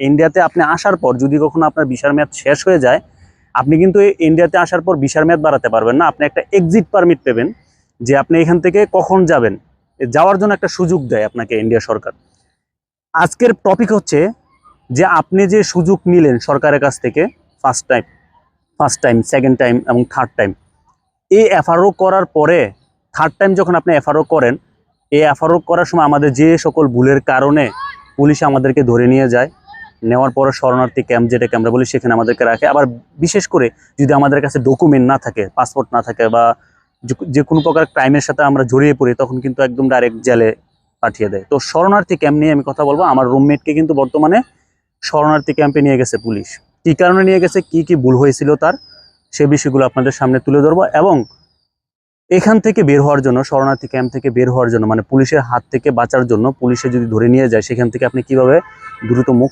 ইন্ডিয়াতে আপনি আসার পর যদি কখনো আপনার ভিসার মেয়াদ শেষ হয়ে যায়, আপনি কিন্তু ইন্ডিয়াতে আসার পর ভিসার মেয়াদ বাড়াতে পারবেন না। আপনি একটা এক্সিট পারমিট পেবেন যে আপনি এখান থেকে কখন যাবেন। যাওয়ার জন্য একটা সুযোগ দেয় আপনাকে ইন্ডিয়া সরকার। আজকের টপিক হচ্ছে যে আপনি যে সুযোগ নিলেন সরকারের কাছ থেকে first time first time second time এবং থার্ড টাইম এই এফআরও করার পরে থার্ড টাইম যখন আপনি এফআরও করেন, এই এফআরও করার সময় আমাদের যে সকল ভুলের কারণে পুলিশ আমাদেরকে ধরে নিয়ে যায় নেওয়ার পরে শরণার্থী ক্যাম্প যেটাকে আমরা বলি, সেখানে আমাদেরকে রাখে। আবার বিশেষ করে যদি আমাদের কাছে ডকুমেন্ট না থাকে পাসপোর্ট না থাকে বা যে- কোনো প্রকার ক্রাইমের সাথে আমরা জড়িয়ে পড়ি, তখন কিন্তু একদম ডাইরেক্ট জেলে পাঠিয়ে দেয়। তো শরণার্থী ক্যাম্প নিয়ে আমি কথা বলব। আমার রুমমেটকে কিন্তু বর্তমানে শরণার্থী ক্যাম্পে নিয়ে গেছে পুলিশ। কী কারণে নিয়ে গেছে, কি কি ভুল হয়েছিল তার, সে বিষয়গুলো আপনাদের সামনে তুলে ধরবো এবং এখান থেকে বের হওয়ার জন্য, শরণার্থী ক্যাম্প থেকে বের হওয়ার জন্য মানে পুলিশের হাত থেকে বাঁচার জন্য পুলিশে যদি ধরে নিয়ে যায়, সেখান থেকে আপনি কীভাবে দ্রুত মুখ